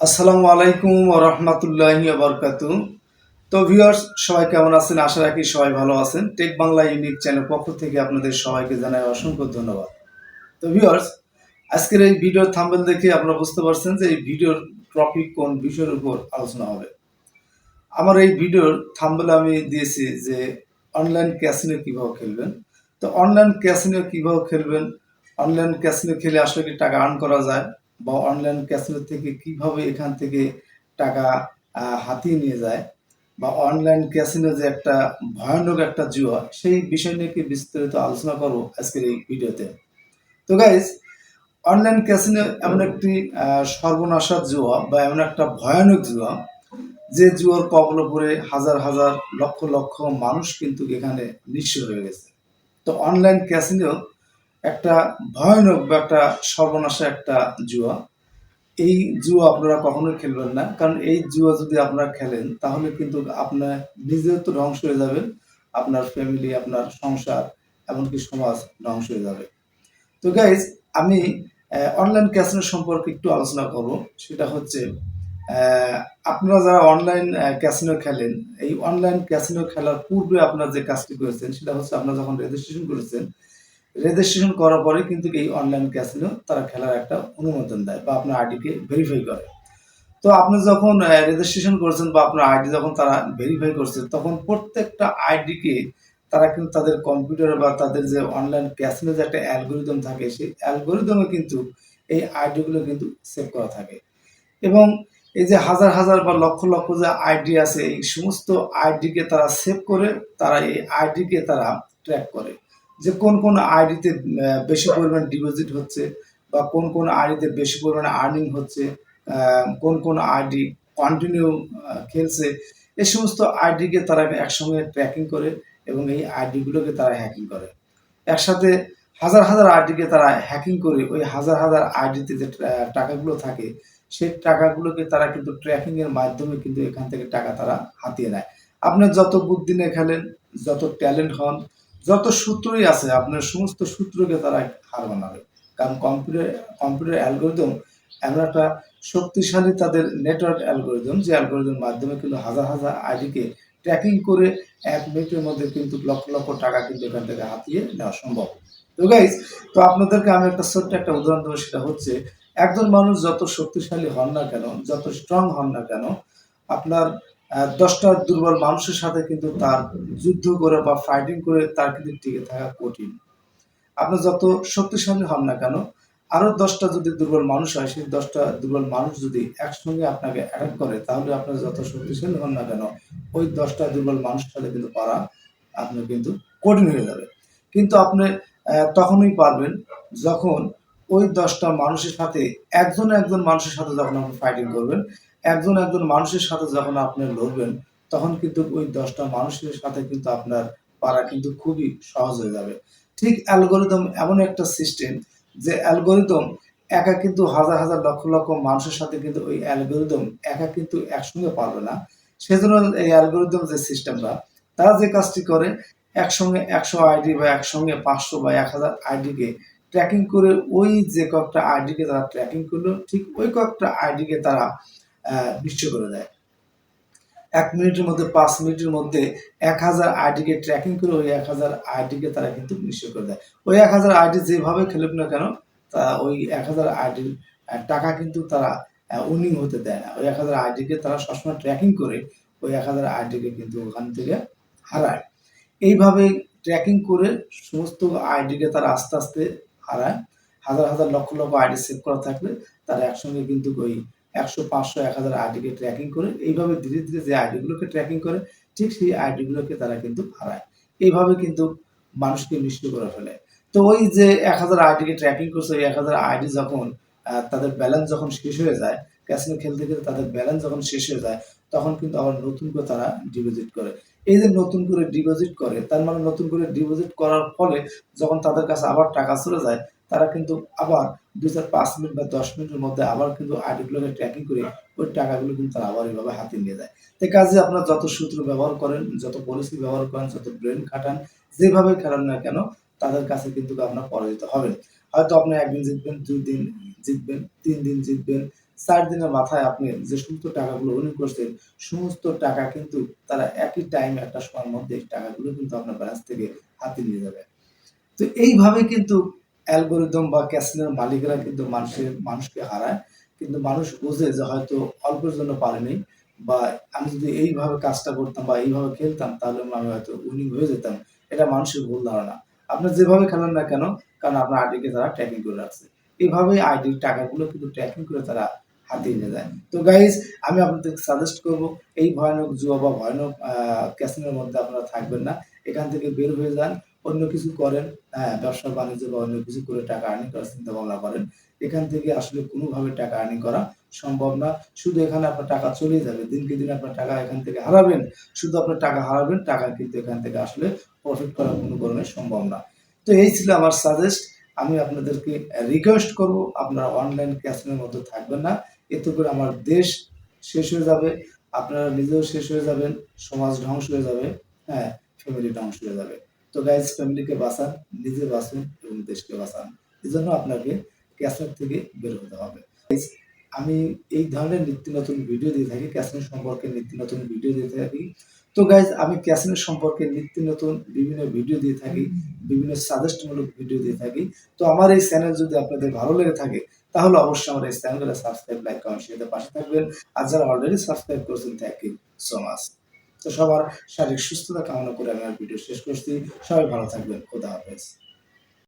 আসসালামু আলাইকুম রহমতুল্লাহি বরকাত তো ভিউয়ার্স, সবাই কেমন আছেন? আশা রাখি সবাই ভালো আছেন। টেক বাংলা ইউনিক চ্যানেল পক্ষ থেকে আপনাদের সবাইকে জানাই অসংখ্য ধন্যবাদ। তো ভিউয়ার্স, আজকের এই ভিডিওর থাম্বেল দেখে আপনারা বুঝতে পারছেন যে এই ভিডিওর টপিক কোন বিষয়ের উপর আলোচনা হবে। আমার এই ভিডিওর থাম্বেল আমি দিয়েছি যে অনলাইন ক্যাসিনো কীভাবে খেলবেন। তো অনলাইন ক্যাসিনো কীভাবে খেলবেন? অনলাইন ক্যাসিনো খেলে আসলে কি টাকা আর্ন করা যায়? বা অনলাইন ক্যাসিনো থেকে কীভাবে এখান থেকে টাকা হাতিয়ে নিয়ে যায় বা অনলাইন ক্যাসিনো যে একটা ভয়ানক একটা জুয়া, সেই বিষয় নিয়ে কি বিস্তারিত আলোচনা করব আজকের এই ভিডিওতে? তো গাইজ অনলাইন ক্যাসিনো এমন একটি সর্বনাশা জুয়া বা এমন একটা ভয়ানক জুয়া, যে জুয়ার কবল পরে হাজার হাজার লক্ষ লক্ষ মানুষ কিন্তু এখানে নিঃস্ব হয়ে গেছে। তো অনলাইন ক্যাসিনো একটা ভয়ানক বা একটা সর্বনাশা একটা জুয়া। এই জুয়া আপনারা কখনোই খেলবেন না, কারণ এই জুয়া যদি আপনারা খেলেন, তাহলে কিন্তু আপনার নিজেও তো ধ্বংস হয়ে যাবেন, আপনার ফ্যামিলি আপনার সংসার, এমনকি সমাজ ধ্বংস হয়ে যাবে। তো গাইজ আমি অনলাইন ক্যাসিনো সম্পর্কে একটু আলোচনা করব। সেটা হচ্ছে আপনারা যারা অনলাইন ক্যাসিনো খেলেন, এই অনলাইন ক্যাসিনো খেলার পূর্বে আপনারা যে কাজটি করেছেন, সেটা হচ্ছে আপনারা যখন রেজিস্ট্রেশন করেছেন রেজিস্ট্রেশন করার পরে কিন্তু এই অনলাইন ক্যাসিনো তারা খেলার একটা অনুমোদন দেয় বা আপনার আইডিকে ভেরিফাই করে। তো আপনি যখন রেজিস্ট্রেশন করছেন বা আপনার আইডি যখন তারা ভেরিফাই করছে, তখন প্রত্যেকটা আইডিকে তারা কিন্তু তাদের কম্পিউটারে বা তাদের যে অনলাইন ক্যাসিনো যে একটা অ্যালগোরিদম থাকে, সেই অ্যালগোরিদমে কিন্তু এই আইডিগুলো কিন্তু সেভ করা থাকে। এবং এই যে হাজার হাজার বা লক্ষ লক্ষ যে আইডি আছে, এই সমস্ত আইডিকে তারা সেভ করে, তারা এই আইডিকে তারা ট্র্যাক করে। যে কোন কোন আইডিতে বেশি পরিমাণ ডিপোজিট হচ্ছে বা কোন কোন আইডিতে বেশি পরিমাণে আর্নিং হচ্ছে কোন কোন আইডি কন্টিনিউ খেলছে, এ সমস্ত আইডিকে তারা একসঙ্গে ট্র্যাকিং করে এবং এই আইডিগুলোকে তারা হ্যাকিং করে। একসাথে হাজার হাজার আইডিকে তারা হ্যাকিং করে ওই হাজার হাজার আইডিতে যে টাকাগুলো থাকে, সেই টাকাগুলোকে তারা কিন্তু ট্র্যাকিং এর মাধ্যমে কিন্তু এখান থেকে টাকা তারা হাতিয়ে নেয়। আপনার যত বুদ্ধি নিয়ে খেলেন, যত ট্যালেন্ট হন যত সূত্রই আছে, আপনার সমস্ত সূত্রকে তারা হার বানাবে কারণ কম্পিউটার কম্পিউটার অ্যালগোরিদম এমন একটা শক্তিশালী তাদের নেটওয়ার্ক অ্যালগোরিদম যে অ্যালগোরিদমের মাধ্যমে কিন্তু হাজার হাজার আইডিকে ট্র্যাকিং করে এক মিনিটের মধ্যে কিন্তু লক্ষ লক্ষ টাকা কিন্তু এখান থেকে হাতিয়ে নেওয়া সম্ভব। তো গাইজ তো আপনাদেরকে আমি একটা ছোট্ট একটা উদাহরণ দেবো, সেটা হচ্ছে একজন মানুষ যত শক্তিশালী হন না কেন, যত স্ট্রং হন না কেন, আপনার দশটা দুর্বল মানুষের সাথে কিন্তু তার যুদ্ধ করে বা ফাইটিং করে তার কিন্তু টিকে থাকা কঠিন। আপনি যত শক্তিশালী হন না কেন, আরও দশটা যদি দুর্বল মানুষ হয়, সেই দশটা দুর্বল মানুষ যদি একসঙ্গে আপনাকে অ্যাটাক করে, তাহলে আপনার যত শক্তিশালী হন না কেন, ওই দশটা দুর্বল মানুষের সাথে কিন্তু পারা আপনার কিন্তু কঠিন হয়ে যাবে। কিন্তু আপনি তখনই পারবেন যখন ওই দশটা মানুষের সাথে, একজন একজন মানুষের সাথে যখন আপনি ফাইটিং করবেন একজন একজন মানুষের সাথে যখন আপনি লড়বেন, তখন কিন্তু ওই দশটা মানুষের সাথে কিন্তু আপনার পারা কিন্তু খুবই সহজ হয়ে যাবে। ঠিক অ্যালগোরিদম এমন একটা সিস্টেম যে অ্যালগোরিদম একা কিন্তু হাজার হাজার লক্ষ লক্ষ মানুষের সাথে কিন্তু ওই অ্যালগোরিদম একা কিন্তু একসঙ্গে পারবে না। সেজন্য এই অ্যালগোরিদম যে সিস্টেমটা, তারা যে কাজটি করে, একসঙ্গে একশো আইডি বা একসঙ্গে পাঁচশো বা এক হাজার আইডিকে ট্র্যাকিং করে ওই যে কয়েকটা আইডিকে তারা ট্র্যাকিং করল, ঠিক ওই কয়েকটা আইডিকে তারা নিশ্চয় করে দেয়। এক মিনিটের মধ্যে, পাঁচ মিনিটের মধ্যে এক হাজার আইডিকে ট্র্যাকিং করে ওই এক হাজার আইডিকে তারা কিন্তু নিশ্চয় করে দেয়। ওই এক হাজার আইডি যেভাবে খেলুক না কেন, তা ওই এক হাজার আইডির টাকা কিন্তু তারা উইনিং হতে দেয় না। ওই এক হাজার আইডিকে তারা সবসময় ট্র্যাকিং করে, ওই এক হাজার আইডিকে কিন্তু ওখান থেকে হারায়। এইভাবে ট্র্যাকিং করে সমস্ত আইডিকে তারা আস্তে আস্তে হারায়। হাজার হাজার লক্ষ লক্ষ আইডি সেভ করা থাকলে তারা একসঙ্গে কিন্তু ওই একশো পাঁচশো এক হাজার আইডিকে ট্র্যাকিং করে, এইভাবে ধীরে ধীরে যে আইডিগুলোকে ট্র্যাকিং করে, ঠিক সেই আইডিগুলোকে তারা কিন্তু হারায়। এইভাবে কিন্তু মানুষকে নিষ্ক্রিয় করে ফেলে। তো ওই যে এক হাজার আইডিকে ট্র্যাকিং করছে, ওই এক হাজার আইডি যখন তাদের ব্যালেন্স যখন শেষ হয়ে যায় ক্যাসিনো খেলতে খেলতে তাদের ব্যালেন্স যখন শেষ হয়ে যায়, তখন কিন্তু আবার নতুন করে তারা ডিপোজিট করে। এই যে নতুন করে ডিপোজিট করে, তার মানে নতুন করে ডিপোজিট করার ফলে যখন তাদের কাছে আবার টাকা চলে যায়, তারা কিন্তু আবার দুই চার পাঁচ মিনিট বা দশ মিনিটের মধ্যে আবার কিন্তু আইডিগুলোকে ট্র্যাকিং করে ওই টাকাগুলো কিন্তু তারা আবার এইভাবে হাতে নিয়ে যায়। তো কাজে আপনার যত সূত্র ব্যবহার করেন, যত পলিসি ব্যবহার করেন, যত ব্রেন খাটান, যেভাবে খেলান না কেন, তাদের কাছে কিন্তু আপনার পরাজিত হবেন। হয়তো আপনি একদিন জিতবেন, দুই দিন জিতবেন, তিন দিন জিতবেন, চার দিনের মাথায় আপনি যে সমস্ত টাকাগুলো উইনিং করছেন, সমস্ত টাকা কিন্তু তারা একই টাইম একটা সময়ের মধ্যে টাকাগুলো কিন্তু আপনার ব্যালেন্স থেকে হাতে নিয়ে যাবে। তো এইভাবে কিন্তু অ্যালগোরিদম বা ক্যাসিনোর মালিকরা কিন্তু মানুষের মানুষকে হারায়। কিন্তু মানুষ বোঝে যে হয়তো অল্পের জন্য পারেনি বা আমি যদি এইভাবে কাজটা করতাম বা এইভাবে খেলতাম, তাহলে আমি হয়তো উইনিং হয়ে যেতাম। এটা মানুষের ভুল ধারণা। আপনি যেভাবে খেলেন না কেন, কারণ আপনার আইডিকে তারা ট্র্যাকিং করে রাখছে। এইভাবেই আইডির টাকাগুলো কিন্তু ট্র্যাকিং করে তারা হাতিয়ে নিয়ে যায়। তো গাইজ আমি আপনাদের সাজেস্ট করব, এই ভয়ানক জুয়া বা ভয়ানক ক্যাসিনোর মধ্যে আপনারা থাকবেন না। এখান থেকে বের হয়ে যান। অন্য কিছু করেন হ্যাঁ ব্যবসা বাণিজ্য বা অন্য কিছু করে টাকা আর্নিং করার চিন্তা ভাবনা করেন, এখান থেকে আসলে কোনোভাবে টাকা আর্নিং করা সম্ভব না। শুধু এখানে আপনার টাকা চলে যাবে, দিনকে দিন আপনার টাকা এখান থেকে হারাবেন, শুধু আপনার টাকা হারাবেন, টাকা কিন্তু এখান থেকে আসলে প্রফিট করা কোনো কারণে সম্ভব না। তো এই ছিল আমার সাজেস্ট আমি আপনাদেরকে রিকোয়েস্ট করব, আপনারা অনলাইন ক্যাসিনোর মধ্যে থাকবেন না, এতে করে আমার দেশ শেষ হয়ে যাবে, আপনারা নিজেও শেষ হয়ে যাবেন, সমাজ ধ্বংস হয়ে যাবে হ্যাঁ ফ্যামিলি ধ্বংস হয়ে যাবে। তো গাইজ ফ্যামিলিকে বাঁচান নিজে বাঁচুন এবং দেশকে বাঁচান। এই জন্য আপনাকে ক্যাসিনো থেকে বের হতে হবে। আমি এই ধরনের নিত্য নতুন ভিডিও দিয়ে থাকি ক্যাসিনো সম্পর্কে নিত্য নতুন ভিডিও দিয়ে থাকি। তো গাইজ আমি ক্যাসিনো সম্পর্কে নিত্য নতুন বিভিন্ন ভিডিও দিয়ে থাকি, বিভিন্ন সাজেস্টমূলক ভিডিও দিয়ে থাকি। তো আমার এই চ্যানেল যদি আপনাদের ভালো লেগে থাকে, তাহলে অবশ্যই আমার এই চ্যানেলটা সাবস্ক্রাইব লাইক কমেন্ট শেয়ার পাশে থাকবেন। আর যারা অলরেডি সাবস্ক্রাইব করেছেন থ্যাংক ইউ সো মাচ তো সবার শারীরিক সুস্থতা কামনা করে আর ভিডিও শেষ করছি। সবাই ভালো থাকবেন। খোদা হাফেজ।